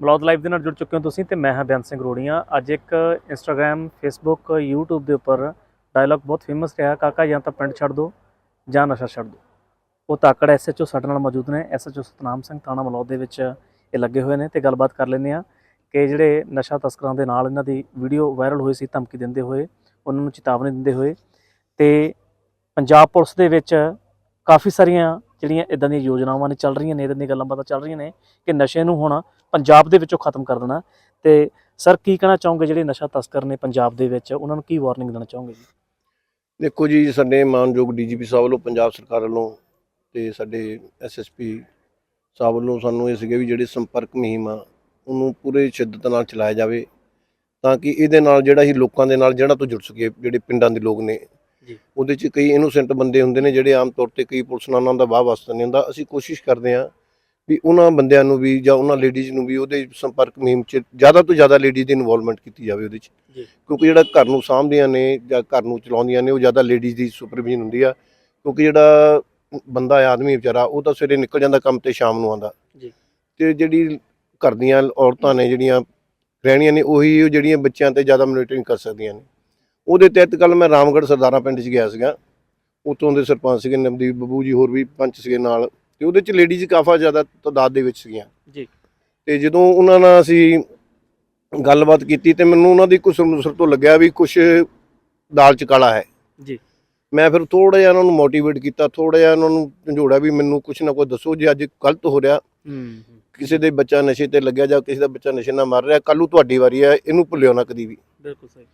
Blog live ਦੇ ਨਾਲ ਜੁੜ ਚੁੱਕੇ ਹੋ ਤੁਸੀਂ ਤੇ ਮੈਂ ਹਾਂ ਬਿਆਨ ਸਿੰਘ ਰੋੜੀਆਂ। ਅੱਜ ਇੱਕ ਇੰਸਟਾਗ੍ਰam ਫੇਸਬੁੱਕ YouTube ਦੇ ਉੱਪਰ ਡਾਇਲੌਗ ਬਹੁਤ ਫੇਮਸ ਰਿਹਾ। ਕਾਕਾ, ਜਾਂ ਤਾਂ ਪਿੰਡ ਛੱਡ ਦੋ, ਜਾਂ ਨਸ਼ਾ ਛੱਡ ਦੋ। ਉਹ ਤਾਕੜ ਐਸਐਚਓ ਸਾਡੇ ਨਾਲ ਮੌਜੂਦ ਨੇ। ਐਸਐਚਓ ਸਤਨਾਮ ਸਿੰਘ ਥਾਣਾ ਮਲੌਦ ਦੇ ਵਿੱਚ ਇਹ ਲੱਗੇ ਹੋਏ ਨੇ ਤੇ ਗੱਲਬਾਤ ਕਰ ਲੈਂਦੇ ਆ ਕਿ ਜਿਹੜੇ ਨਸ਼ਾ ਤਸਕਰਾਂ ਦੇ ਨਾਲ ਇਹਨਾਂ ਦੀ ਵੀਡੀਓ ਵਾਇਰਲ ਹੋਈ ਸੀ, ਧਮਕੀ ਦਿੰਦੇ ਹੋਏ, ਉਹਨਾਂ ਨੂੰ ਚੇਤਾਵਨੀ ਦਿੰਦੇ ਹੋਏ ਤੇ ਪੰਜਾਬ ਪੁਲਿਸ ਦੇ ਵਿੱਚ ਕਾਫੀ ਸਾਰੀਆਂ ਜਿਹੜੀਆਂ ਇਦਾਂ ਦੀਆਂ ਯੋਜਨਾਵਾਂ ਨੇ ਚੱਲ ਰਹੀਆਂ ਨੇ ਇਦਾਂ ਦੀਆਂ ਗੱਲਾਂ ਬਾਤਾਂ ਚੱਲ ਰਹੀਆਂ ਨੇ ਕਿ ਨਸ਼ੇ ਨੂੰ ਹੁਣ ਪੰਜਾਬ ਦੇ ਵਿੱਚੋਂ ਖਤਮ ਕਰ ਦੇਣਾ। ਤੇ ਸਰ ਕੀ ਕਹਿਣਾ ਚਾਹੋਗੇ ਜਿਹੜੇ ਨਸ਼ਾ ਤਸਕਰ ਨੇ ਪੰਜਾਬ ਦੇ ਵਿੱਚ? ਉਹਨਾਂ ਨੂੰ ਕੀ ਵਾਰਨਿੰਗ ਦੇਣਾ ਚਾਹੋਗੇ ਜੀ? ਦੇਖੋ ਜੀ ਸਾਡੇ ਮਾਨਯੋਗ ਡੀਜੀਪੀ ਸਾਹਿਬ ਵੱਲੋਂ ਪੰਜਾਬ ਸਰਕਾਰ ਵੱਲੋਂ ਤੇ ਸਾਡੇ ਐਸਐਸਪੀ ਸਾਹਿਬ ਵੱਲੋਂ ਸਾਨੂੰ ਇਹ ਸੀਗੇ ਵੀ ਜਿਹੜੇ ਸੰਪਰਕ ਮੁਹਿੰਮ ਆ ਉਹਨੂੰ ਪੂਰੇ ਸ਼ਿੱਦਤ ਨਾਲ ਚਲਾਇਆ ਜਾਵੇ ਤਾਂ ਕਿ ਇਹਦੇ ਨਾਲ ਜਿਹੜਾ ਹੀ ਲੋਕਾਂ ਦੇ ਨਾਲ ਜਿਹੜਾ ਤੋਂ ਜੁੜ ਸਕੀਏ ਜਿਹੜੇ ਪਿੰਡਾਂ ਦੇ ਲੋਕ ਨੇ। ਉਹਦੇ 'ਚ ਕਈ ਇਨੋਸੈਂਟ ਬੰਦੇ ਹੁੰਦੇ ਨੇ ਜਿਹੜੇ ਆਮ ਤੌਰ ਤੇ ਕਈ ਪੁਲਿਸ ਨਾਲ ਉਹਨਾਂ ਦਾ ਵਾਹ ਵਾਸਤਾ ਨਹੀਂ ਹੁੰਦਾ। ਅਸੀਂ ਕੋਸ਼ਿਸ਼ ਕਰਦੇ ਹਾਂ ਵੀ ਉਹਨਾਂ ਬੰਦਿਆਂ ਨੂੰ ਵੀ ਜਾਂ ਉਹਨਾਂ ਲੇਡੀਜ਼ ਨੂੰ ਵੀ ਉਹਦੇ ਸੰਪਰਕ ਮੁਹਿੰਮ 'ਚ ਜ਼ਿਆਦਾ ਤੋਂ ਜ਼ਿਆਦਾ ਲੇਡੀਜ਼ ਦੀ ਇਨਵੋਲਵਮੈਂਟ ਕੀਤੀ ਜਾਵੇ ਉਹਦੇ 'ਚ। ਕਿਉਂਕਿ ਜਿਹੜਾ ਘਰ ਨੂੰ ਸਾਂਭਦੀਆਂ ਨੇ ਜਾਂ ਘਰ ਨੂੰ ਚਲਾਉਂਦੀਆਂ ਨੇ ਉਹ ਜ਼ਿਆਦਾ ਲੇਡੀਜ਼ ਦੀ ਸੁਪਰਵਿਜ਼ਨ ਹੁੰਦੀ ਆ। ਕਿਉਂਕਿ ਜਿਹੜਾ ਬੰਦਾ ਆਦਮੀ ਵਿਚਾਰਾ ਉਹ ਤਾਂ ਸਵੇਰੇ ਨਿਕਲ ਜਾਂਦਾ ਕੰਮ ਤੇ ਸ਼ਾਮ ਨੂੰ ਆਉਂਦਾ। ਜੀ। ਤੇ ਜਿਹੜੀ ਘਰ ਦੀਆਂ ਔਰਤਾਂ ਨੇ ਜਿਹੜੀਆਂ ਰਹਿਣੀਆਂ ਨੇ ਉਹੀ ਉਹ ਜਿਹੜੀਆਂ ਬੱਚਿਆਂ ਤੇ ਜ਼ਿਆਦਾ ਮੋਨੀਟਰਿੰਗ ਕਰ ਸਕਦੀਆਂ ਨੇ। ਉਹਦੇ ਤਹਿਤ ਕੱਲ ਮੈਂ ਰਾਮਗੜ੍ਹ ਸਰਦਾਰਾ ਪਿੰਡ 'ਚ ਗਿਆ ਸੀਗਾ। ਉਤੋਂ ਦੇ ਸਰਪੰਚ ਸੀਗੇ ਨਵਦੀਪ ਬੱਬੂ ਜੀ ਹੋਰ ਵੀ ਪੰਚ ਸੀਗੇ ਨਾਲ। ਤੇ ਉਹਦੇ 'ਚ ਲੇਡੀਜ਼ ਕਾਫਾ ਜ਼ਿਆਦਾ ਤਾਦਾਦ ਦੇ ਵਿੱਚ ਸੀਗੀਆਂ। ਜੀ। ਤੇ ਜਦੋਂ ਉਹਨਾਂ ਨਾਲ ਅਸੀਂ ਗੱਲਬਾਤ ਕੀਤੀ ਤੇ ਮੈਨੂੰ ਉਹਨਾਂ ਦੀ ਕੁਛ ਮੁਸਰ ਤੋਂ ਲੱਗਿਆ ਵੀ ਕੁਛ ਦਾਲ ਚ ਕਾਲਾ ਹੈ। ਜੀ। ਮੈਂ ਫਿਰ ਥੋੜਾ ਜਿਹਾ ਉਹਨਾਂ ਨੂੰ ਮੋਟੀਵੇਟ ਕੀਤਾ ਥੋੜਾ ਜਿਹਾ ਉਹਨਾਂ ਨੂੰ ਝੰਜੋੜਾ ਵੀ ਮੈਨੂੰ ਕੁਛ ਨਾ ਕੁਛ ਦੱਸੋ ਜੇ ਅੱਜ ਗਲਤ ਹੋ ਰਿਹਾ ਹੂੰ ਕਿਸੇ ਦੇ ਬੱਚਾ ਨਸ਼ੇ ਤੇ ਲੱਗਿਆ ਜਾਂ ਕਿਸੇ ਦਾ ਬੱਚਾ ਨਸ਼ੇ ਨਾਲ ਮਰ ਰਿਹਾ ਕੱਲੂ ਤੁਹਾਡੀ ਵਾਰੀ ਹੈ ਇਹਨੂੰ ਭੁੱਲਿਓ ਨਾ ਕਦੀ ਵੀ। ਬਿਲਕੁਲ ਸਹੀ।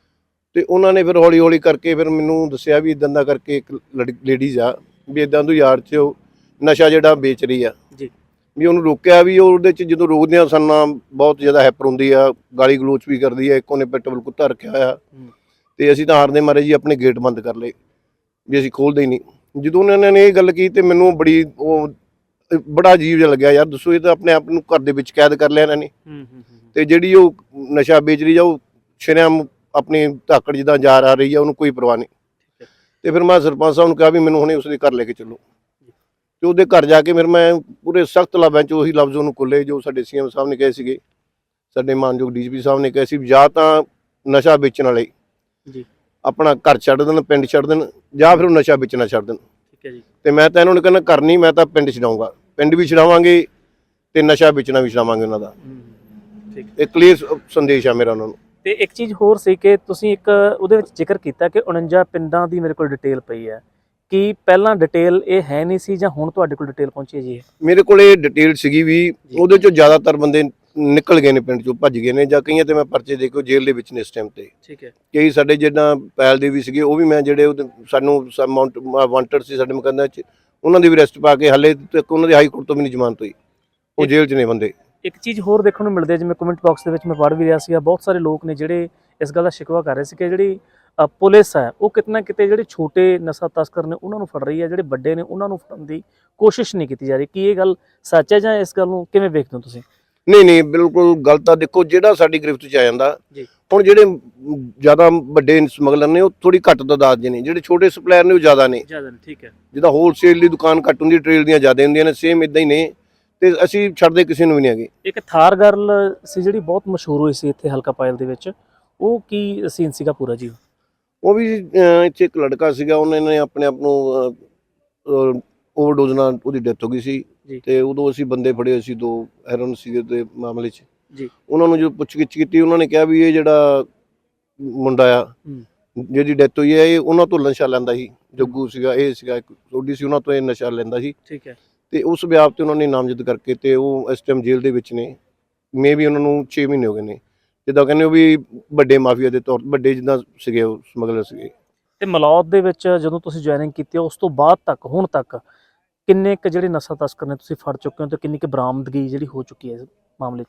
ਤੇ ਉਹਨਾਂ ਨੇ ਫਿਰ ਹੌਲੀ ਹੌਲੀ ਕਰਕੇ ਫਿਰ ਮੈਨੂੰ ਦੱਸਿਆ ਵੀ ਇਦਾਂ ਦਾ ਕਰਕੇ ਇੱਕ ਲੇਡੀਜ਼ ਆ ਵੀ ਇਦਾਂ ਤੋਂ ਯਾਰ ਚ ਨਸ਼ਾ ਜਿਹੜਾ ਵੇਚ ਰਹੀ ਆ। ਜੀ। ਵੀ ਉਹਨੂੰ ਰੋਕਿਆ ਵੀ ਉਹਦੇ ਚ ਜਦੋਂ ਰੋਕਦੇ ਆ ਸਾਨਾ ਬਹੁਤ ਜ਼ਿਆਦਾ ਹੈਪਰ ਹੁੰਦੀ ਆ ਗਾਲੀ ਗਲੋਚ ਵੀ ਕਰਦੀ ਆ ਇੱਕ ਉਹਨੇ ਪੈਟਬਲ ਕੁੱਤਾ ਰੱਖਿਆ ਹੋਇਆ। ਤੇ ਅਸੀਂ ਤਾਂ ਹਾਰਦੇ ਮਾਰੇ ਜੀ ਆਪਣੇ ਗੇਟ ਬੰਦ ਕਰ ਲਏ। ਵੀ ਅਸੀਂ ਖੋਲਦੇ ਹੀ ਨਹੀਂ। ਜਦੋਂ ਉਹਨਾਂ ਨੇ ਇਹ ਗੱਲ ਕੀਤੀ ਤੇ ਮੈਨੂੰ ਬੜੀ ਉਹ ਬੜਾ ਅਜੀਬ ਜਿਹਾ ਲੱਗਿਆ ਯਾਰ ਦੱਸੋ ਇਹ ਤਾਂ ਆਪਣੇ ਆਪ ਨੂੰ ਘਰ ਦੇ ਵਿੱਚ ਕੈਦ ਕਰ ਲਿਆ ਇਹਨਾਂ ਨੇ। ਤੇ ਜਿਹੜੀ ਉਹ ਨਸ਼ਾ ਵੇਚ ਰਹੀ ਆ ਉਹ ਸ਼ਰੇਆਮ ਆਪਣੀ ਧਾਕੜ ਜਿੱਦਾਂ ਜਾ ਰਹੀ ਆ ਉਹਨੂੰ ਕੋਈ ਪਰਵਾਹ ਨਹੀਂ। ਤੇ ਫਿਰ ਮੈਂ ਸਰਪੰਚ ਸਾਹਿਬ ਨੂੰ ਕਿਹਾ ਵੀ ਮੈਨੂੰ ਹੁਣੇ ਉਸਦੇ ਘਰ ਲੈ ਕੇ ਚੱਲੋ। ਤੇ ਉਹਦੇ ਘਰ ਜਾ ਕੇ ਫਿਰ ਮੈਂ ਪੂਰੇ ਸਖਤ ਲਫ਼ਜ਼ਾਂ 'ਚ ਉਹੀ ਲਫ਼ਜ਼ ਉਹਨੂੰ ਕੁੱਲੇ ਜੋ ਸਾਡੇ ਸੀਐਮ ਸਾਹਿਬ ਨੇ ਕਹੇ ਸੀਗੇ। ਸਾਡੇ ਮਾਨਯੋਗ ਡੀਜੀਪੀ ਸਾਹਿਬ ਨੇ ਕਹੇ ਸੀ ਜਾਂ ਤਾਂ ਨਸ਼ਾ ਵੇਚਣ ਵਾਲੇ ਜੀ। ਆਪਣਾ ਘਰ ਛੱਡ ਦੇਣ ਪਿੰਡ ਛੱਡ ਦੇਣ ਜਾਂ ਫਿਰ ਉਹ ਨਸ਼ਾ ਵੇਚਣਾ ਛੱਡ ਦੇਣ। ਠੀਕ ਹੈ ਜੀ। ਤੇ ਮੈਂ ਤਾਂ ਇਹਨਾਂ ਨੂੰ ਕਹਿੰਦਾ ਕਰਨੀ ਮੈਂ ਤਾਂ ਪਿੰਡ ਛਡਾਊਂਗਾ ਪਿੰਡ ਵੀ ਛਡਾਵਾਂਗੇ ਤੇ ਨਸ਼ਾ ਵੇਚਣਾ ਵੀ ਛਡਾਵਾਂਗੇ ਉਹਨਾਂ ਦਾ। ਠੀਕ ਇਹ ਕਲੀਅਰ ਸੰਦੇਸ਼ ਆ ਮੇਰਾ ਉਹਨਾਂ ਨੂੰ। ਤੇ ਇੱਕ ਚੀਜ਼ ਹੋਰ ਸੀ ਕਿ ਤੁਸੀਂ ਇੱਕ ਉਹਦੇ ਵਿੱਚ ਜ਼ਿਕਰ ਕੀਤਾ ਕਿ 49 ਪਿੰਡਾਂ ਦੀ ਮੇਰੇ ਕੋਲ ਡਿਟੇਲ ਪਈ ਹੈ। ਕਿ ਪਹਿਲਾਂ ਡਿਟੇਲ ਇਹ ਹੈ ਨਹੀਂ ਸੀ ਜਾਂ ਹੁਣ ਤੁਹਾਡੇ ਕੋਲ ਡਿਟੇਲ ਪਹੁੰਚੀ ਹੈ ਜੀ? ਮੇਰੇ ਕੋਲ ਇਹ ਡਿਟੇਲ ਸੀਗੀ ਵੀ ਉਹਦੇ ਚੋਂ ਜ਼ਿਆਦਾਤਰ ਬੰਦੇ ਨਿਕਲ ਗਏ ਨੇ ਪਿੰਡ ਚੋਂ ਭੱਜ ਗਏ ਨੇ ਜਾਂ ਕਈਆਂ ਤੇ ਮੈਂ ਪਰਚੇ ਦੇ ਕੇ ਉਹ ਜੇਲ੍ਹ ਦੇ ਵਿੱਚ ਨੇ ਇਸ ਟਾਈਮ ਤੇ। ਠੀਕ ਹੈ। ਕਈ ਸਾਡੇ ਜਿਹੜਾ ਪੈਲ ਦੇ ਵੀ ਸੀਗੇ ਉਹ ਵੀ ਮੈਂ ਜਿਹੜੇ ਸਾਨੂੰ ਅਮਾਉਂਟ ਵਾਂਟਡ ਸੀ ਸਾਡੇ ਮੁਕੱਦਮੇ 'ਚ ਉਹਨਾਂ ਦੀ ਵੀ ਅਰੈਸਟ ਪਾ ਕੇ ਹਾਲੇ ਤੱਕ ਉਹਨਾਂ ਦੀ ਹਾਈ ਕੋਰਟ ਤੋਂ ਵੀ ਨਹੀਂ ਜ਼ਮਾਨਤ ਹੋਈ। ਉਹ ਜੇਲ੍ਹ 'ਚ ਨੇ ਬੰਦੇ। ਇੱਕ ਚੀਜ਼ ਹੋਰ ਦੇਖਣ ਨੂੰ ਮਿਲਦੀ ਹੈ ਜਿਵੇਂ ਕਮੈਂਟ ਬਾਕਸ ਦੇ ਵਿੱਚ ਮੈਂ ਪੜ੍ਹ ਵੀ ਰਿਹਾ ਸੀਗਾ ਬਹੁਤ ਸਾਰੇ ਲੋਕ ਨੇ ਜਿਹੜੇ ਇਸ ਗੱਲ ਦਾ ਸ਼ਿਕਵਾ ਕਰ ਰਹੇ ਸੀ ਕਿ ਜਿਹੜੀ ਪੁਲਿਸ ਹੈ ਉਹ ਕਿਤਨਾ ਕਿਤੇ ਜਿਹੜੇ ਛੋਟੇ ਨਸ਼ਾ ਤਸਕਰ ਨੇ ਉਹਨਾਂ ਨੂੰ ਫੜ ਰਹੀ ਹੈ ਜਿਹੜੇ ਵੱਡੇ ਨੇ ਉਹਨਾਂ ਨੂੰ ਫੜਨ ਦੀ ਕੋਸ਼ਿਸ਼ ਨਹੀਂ ਕੀਤੀ ਜਾ ਰਹੀ। ਕੀ ਇਹ ਗੱਲ ਸੱਚ ਹੈ ਜਾਂ ਇਸ ਗੱਲ ਨੂੰ ਕਿਵੇਂ ਵੇਖਦੇ ਹੋ ਤੁਸੀਂ? ਨਹੀਂ ਨਹੀਂ ਬਿਲਕੁਲ ਗਲਤ ਆ ਦੇਖੋ ਜਿਹੜਾ ਸਾਡੀ ਗ੍ਰਿਫਤ 'ਚ ਆ ਜਾਂਦਾ। ਹੁਣ ਜਿਹੜੇ ਜ਼ਿਆਦਾ ਵੱਡੇ ਸਮਗਲਰ ਨੇ ਉਹ ਥੋੜੀ ਘੱਟ ਤਾਦਾਦ ਦੇ ਨੇ ਜਿਹੜੇ ਛੋਟੇ ਸਪਲਾਇਰ ਨੇ ਉਹ ਜ਼ਿਆਦਾ ਨੇ। ਜ਼ਿਆਦਾ ਨਹੀਂ ਠੀਕ ਹੈ। ਜਿੱਦਾਂ ਹੋਲਸੇਲ ਦੀ ਦੁਕਾਨ ਘੱਟ ਹੁੰਦੀ ਟ੍ਰੇਲ ਦੀਆਂ ਜ਼ਿਆਦਾ ਹੁੰਦੀਆਂ ਨੇ ਸੇਮ ਇਦਾਂ ਹੀ ਨੇ ਤੇ ਅਸੀਂ ਛੱਡਦੇ ਕਿਸੇ ਨੂੰ ਵੀ ਨਹੀਂ ਹੈਗੇ। ਇੱਕ ਥਾਰ ਗਰਲ ਸੀ ਜਿਹੜੀ ਬਹੁਤ ਮਸ਼ਹੂਰ ਹੋਈ ਸੀ ਇੱਥੇ ਹਲਕਾ ਪਾਇਲ ਦੇ ਵਿੱਚ ਉਹ ਕੀ ਸੀਨ ਸੀਗਾ ਪੂਰਾ ਜੀ? ਉਹ ਵੀ ਇੱਥੇ ਇੱਕ ਲੜਕਾ ਸੀਗਾ ਉਹਨੇ ਨੇ ਆਪਣੇ ਆਪ ਨੂੰ ਓਵਰਡੋਜ਼ ਨਾਲ ਉਹਦੀ ਡੈਥ ਹੋ ਗਈ ਸੀ। ਤੇ ਉਦੋਂ ਅਸੀਂ ਬੰਦੇ ਫੜੇ ਸੀ ਦੋ ਹੈਰੋਨ ਸੀਗੇ ਤੇ ਮਾਮਲੇ 'ਚ ਜੀ। ਉਹਨਾਂ ਨੂੰ ਜੋ ਪੁੱਛਗਿੱਛ ਕੀਤੀ ਉਹਨਾਂ ਨੇ ਕਿਹਾ ਵੀ ਇਹ ਜਿਹੜਾ ਮੁੰਡਾ ਆ। ਜਿਹਦੀ ਡੈਥ ਹੋਈ ਹੈ ਇਹ ਉਹਨਾਂ ਤੋਂ ਨਸ਼ਾ ਲੈਂਦਾ ਸੀ ਜੱਗੂ ਸੀਗਾ ਇਹ ਸੀਗਾ ਇੱਕ ਸੋਢੀ ਸੀ ਉਹਨਾਂ ਤੋਂ ਇਹ ਨਸ਼ਾ ਲੈਂਦਾ ਸੀ ਠੀਕ ਹੈ ਤੇ ਉਸ ਵਿਆਪ ਤੇ ਉਹਨਾਂ ਨੇ ਨਾਮਜ਼ਦ ਕਰਕੇ ਤੇ ਉਹ ਇਸ ਟਾਈਮ ਜੇਲ੍ਹ ਦੇ ਵਿੱਚ ਨੇ ਮੇ ਵੀ ਉਹਨਾਂ ਨੂੰ 6 ਮਹੀਨੇ ਹੋ ਗਏ ਨੇ ਜਿੱਦਾਂ ਕਹਿੰਦੇ ਉਹ ਵੀ ਵੱਡੇ ਮਾਫੀਆ ਦੇ ਤੌਰ ਵੱਡੇ ਜਿੱਦਾਂ ਸੀਗੇ ਉਹ ਸਮਗਲਰ ਸੀਗੇ ਤੇ ਮਲੌਦ ਦੇ ਵਿੱਚ ਜਦੋਂ ਤੁਸੀਂ ਜੁਆਇਨਿੰਗ ਕੀਤੀ ਉਸ ਤੋਂ ਬਾਅਦ ਤੱਕ ਹੁਣ ਤੱਕ ਕਿੰਨੇ ਕ ਜਿਹੜੇ ਨਸ਼ਾ ਤਸਕਰ ਨੇ ਤੁਸੀਂ ਫੜ ਚੁੱਕੇ ਹੋ ਤੇ ਕਿੰਨੀ ਕ ਬਰਾਮਦਗੀ ਜਿਹੜੀ ਹੋ ਚੁੱਕੀ ਹੈ ਇਸ ਮਾਮਲੇ 'ਚ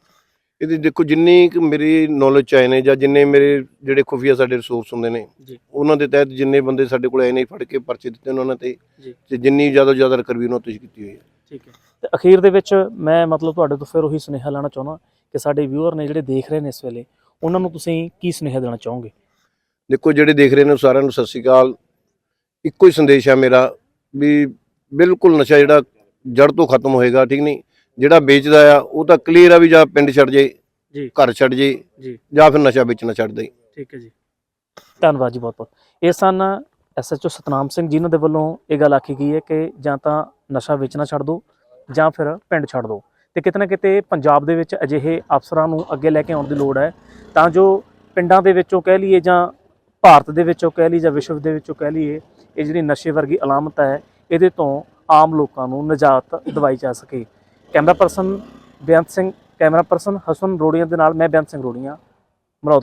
ਇਹਦੀ ਦੇਖੋ ਜਿੰਨੀ ਕੁ ਮੇਰੀ ਨੌਲੇਜ ਚ ਆਏ ਨੇ ਜਾਂ ਜਿੰਨੇ ਮੇਰੇ ਜਿਹੜੇ ਖੁਫੀਆ ਸਾਡੇ ਰਿਸੋਰਸ ਹੁੰਦੇ ਨੇ ਜੀ। ਉਹਨਾਂ ਦੇ ਤਹਿਤ ਜਿੰਨੇ ਬੰਦੇ ਸਾਡੇ ਕੋਲ ਆਏ ਨੇ ਫੜ ਕੇ ਪਰਚੇ ਦਿੱਤੇ ਨੇ ਉਹਨਾਂ ਤੇ ਜੀ। ਤੇ ਜਿੰਨੀ ਜ਼ਿਆਦਾ ਤੋਂ ਜ਼ਿਆਦਾ ਰਿਕਵਰੀ ਉਹਨਾਂ ਤੋਂ ਕੀਤੀ ਹੋਈ ਹੈ ਠੀਕ ਹੈ। ਤੇ ਅਖੀਰ ਦੇ ਵਿੱਚ ਮੈਂ ਮਤਲਬ ਤੁਹਾਡੇ ਤੋਂ ਫਿਰ ਉਹੀ ਸੁਨੇਹਾ ਲੈਣਾ ਚਾਹੁੰਦਾ ਕਿ ਸਾਡੇ ਵਿਊਅਰ ਨੇ ਜਿਹੜੇ ਦੇਖ ਰਹੇ ਨੇ ਇਸ ਵੇਲੇ ਉਹਨਾਂ ਨੂੰ ਤੁਸੀਂ ਕੀ ਸੁਨੇਹਾ ਦੇਣਾ ਚਾਹੋਗੇ? ਦੇਖੋ ਜਿਹੜੇ ਦੇਖ ਰਹੇ ਨੇ ਸਾਰਿਆਂ ਨੂੰ ਸਤਿ ਸ਼੍ਰੀ ਅਕਾਲ। ਇੱਕੋ ਹੀ ਸੰਦੇਸ਼ ਹੈ ਮੇਰਾ ਵੀ ਬਿਲਕੁਲ ਨਸ਼ਾ ਜਿਹੜਾ ਜੜ ਤੋਂ ਖਤਮ ਹੋਏਗਾ ਠੀਕ ਨਹੀਂ? ਜਿਹੜਾ ਵੇਚਦਾ ਆ ਉਹ ਤਾਂ ਕਲੀਅਰ ਆ ਵੀ ਜਾਂ ਪਿੰਡ ਛੱਡ ਜੇ ਜੀ। ਘਰ ਛੱਡ ਜੇ ਜੀ। ਜਾਂ ਫਿਰ ਨਸ਼ਾ ਵੇਚਣਾ ਛੱਡ ਦੇ। ਠੀਕ ਹੈ ਜੀ। ਧੰਨਵਾਦ ਜੀ ਬਹੁਤ ਬਹੁਤ ਇਹ ਸਨ ਐਸਐਚਓ ਸਤਨਾਮ ਸਿੰਘ ਜਿਨ੍ਹਾਂ ਦੇ ਵੱਲੋਂ ਇਹ ਗੱਲ ਆਖੀ ਗਈ ਹੈ ਕਿ ਜਾਂ ਤਾਂ ਨਸ਼ਾ ਵੇਚਣਾ ਛੱਡ ਦਿਓ ਜਾਂ ਫਿਰ ਪਿੰਡ ਛੱਡ ਦਿਓ ਤੇ ਕਿਤੇ ਨਾ ਕਿਤੇ ਪੰਜਾਬ ਦੇ ਵਿੱਚ ਅਜਿਹੇ ਅਫਸਰਾਂ ਨੂੰ ਅੱਗੇ ਲੈ ਕੇ ਆਉਣ ਦੀ ਲੋੜ ਹੈ। ਤਾਂ ਜੋ ਪਿੰਡਾਂ ਦੇ ਵਿੱਚੋਂ ਕਹਿ ਲਈਏ ਜਾਂ ਭਾਰਤ ਦੇ ਵਿੱਚੋਂ ਕਹਿ ਲਈਏ ਜਾਂ ਵਿਸ਼ਵ ਦੇ ਵਿੱਚੋਂ ਕਹਿ ਲਈਏ, ਇਹ ਜਿਹੜੀ ਨਸ਼ੇ ਵਰਗੀ ਅਲਾਮਤ ਹੈ, ਇਹਦੇ ਤੋਂ ਆਮ ਲੋਕਾਂ ਨੂੰ ਨਜਾਤ ਦਿਵਾਈ ਜਾ ਸਕੇ। Camera person Beant Singh, camera person Hasan Rorian ਦੇ ਨਾਲ ਮੈਂ ਬੇਅੰਤ ਸਿੰਘ ਰੋੜੀਆਂ।